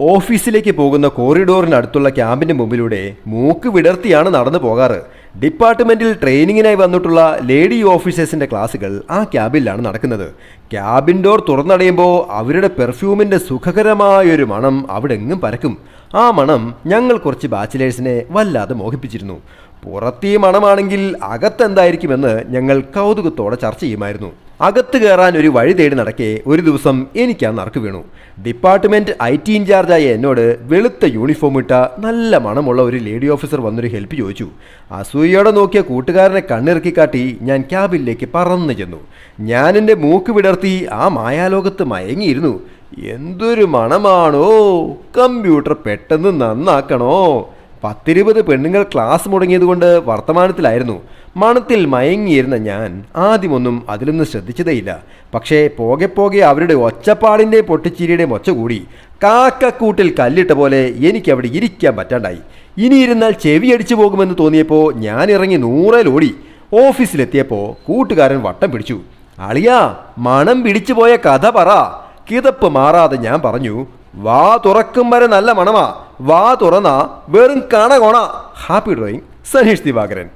ഓഫീസിലേക്ക് പോകുന്ന കോറിഡോറിനടുത്തുള്ള ക്യാമ്പിന്റെ മുമ്പിലൂടെ മൂക്ക് വിടർത്തിയാണ് നടന്നു പോകാറ്. ഡിപ്പാർട്ട്മെന്റിൽ ട്രെയിനിങ്ങിനായി വന്നിട്ടുള്ള ലേഡി ഓഫീസേഴ്സിന്റെ ക്ലാസുകൾ ആ ക്യാബിലാണ് നടക്കുന്നത്. ക്യാബിൻ ഡോർ തുറന്നടയുമ്പോൾ അവരുടെ പെർഫ്യൂമിന്റെ സുഖകരമായൊരു മണം അവിടെ എങ്ങും പരക്കും. ആ മണം ഞങ്ങൾ കുറച്ച് ബാച്ചിലേഴ്സിനെ വല്ലാതെ മോഹിപ്പിച്ചിരുന്നു. പുറത്തീ മണമാണെങ്കിൽ അകത്തെന്തായിരിക്കുമെന്ന് ഞങ്ങൾ കൗതുകത്തോടെ ചർച്ച ചെയ്യുമായിരുന്നു. അകത്ത് കയറാൻ ഒരു വഴി തേടി നടക്കെ ഒരു ദിവസം എനിക്ക് ആ നറുക്ക് വീണു. ഡിപ്പാർട്ട്മെന്റ് ഐ ടി ഇൻചാർജായ എന്നോട് വെളുത്ത യൂണിഫോം ഇട്ട നല്ല മണമുള്ള ഒരു ലേഡി ഓഫീസർ വന്നൊരു ഹെൽപ്പ് ചോദിച്ചു. അസൂയയോടെ നോക്കിയ കൂട്ടുകാരനെ കണ്ണിറക്കി കാട്ടി ഞാൻ ക്യാബിലേക്ക് പറന്നു ചെന്നു. ഞാൻ എന്റെ മൂക്ക് വിടർത്തി ആ മായാലോകത്ത് മയങ്ങിയിരുന്നു. എന്തൊരു മണമാണോ? കമ്പ്യൂട്ടർ പെട്ടെന്ന് നന്നാക്കണോ? പത്തിരുപത് പെണ്ണുങ്ങൾ ക്ലാസ് മുടങ്ങിയതുകൊണ്ട് വർത്തമാനത്തിലായിരുന്നു. മണത്തിൽ മയങ്ങിയിരുന്ന ഞാൻ ആദ്യമൊന്നും അതിലൊന്നും ശ്രദ്ധിച്ചതേയില്ല. പക്ഷേ പോകെ പോകെ അവരുടെ ഒച്ചപ്പാടിന്റെ പൊട്ടിച്ചിരിയുടെ ഒച്ച കൂടി കാക്കക്കൂട്ടിൽ കല്ലിട്ട പോലെ എനിക്ക് അവിടെ ഇരിക്കാൻ പറ്റാണ്ടായി. ഇനി ഇരുന്നാൽ ചെവി അടിച്ചു പോകുമെന്ന് തോന്നിയപ്പോൾ ഞാൻ ഇറങ്ങി നൂറേലോടി. ഓഫീസിലെത്തിയപ്പോൾ കൂട്ടുകാരൻ വട്ടം പിടിച്ചു. അളിയാ മണം പിടിച്ചു പോയ കഥ പറ. കിതപ്പ് മാറാതെ ഞാൻ പറഞ്ഞു വാ തുറക്കും വരെ നല്ല മണമാ. വാ തുറന്ന വെറും കണകോണ ഹാപ്പി ഡ്രോയിങ് സനീഷ് ദിവാകരൻ.